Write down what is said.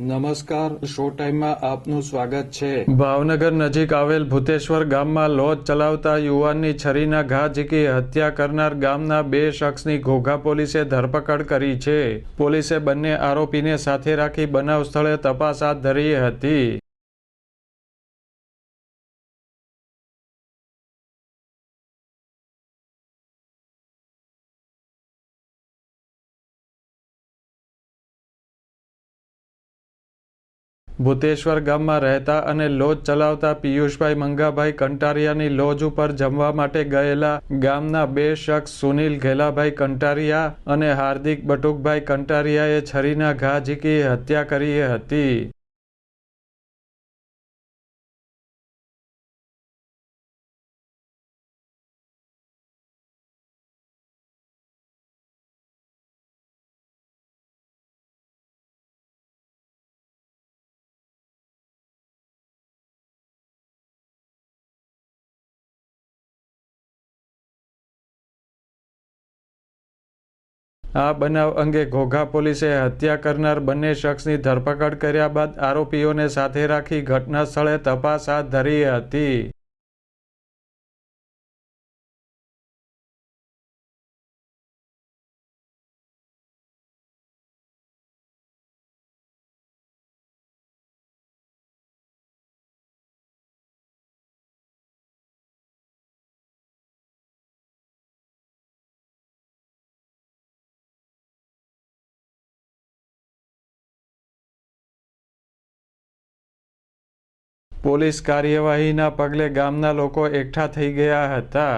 નમસ્કાર, શો ટાઈમમાં આપનું સ્વાગત છે. ભાવનગર નજીક આવેલ ભૂતેશ્વર ગામમાં લોજ ચલાવતા યુવાનની છરીના ઘા ઝીકી હત્યા કરનાર ગામના બે શખ્સની ઘોઘા પોલીસે ધરપકડ કરી છે. પોલીસે બંને આરોપીને સાથે રાખી બનાવ સ્થળે તપાસ હાથ ધરી હતી. ભૂતેશ્વર ગામમાં રહેતા અને લોજ ચલાવતા પિયુષભાઈ મંગાભાઈ કંટારિયાની લોજ ઉપર જમવા માટે ગયેલા ગામના બે શખ્સ સુનિલ ઘેલાભાઈ કંટારિયા અને હાર્દિક બટુકભાઈ કંટારિયાએ છરીના ઘા ઝીકી હત્યા કરી હતી. આ બનાવ અંગે ઘોઘા પોલીસે હત્યા કરનાર બંને શખ્સની ધરપકડ કર્યા બાદ આરોપીઓને સાથે રાખી ઘટના સ્થળે તપાસ હાથ ધરી હતી. પોલીસ કાર્યવાહીના પગલે ગામના લોકો એકઠા થઈ ગયા હતા.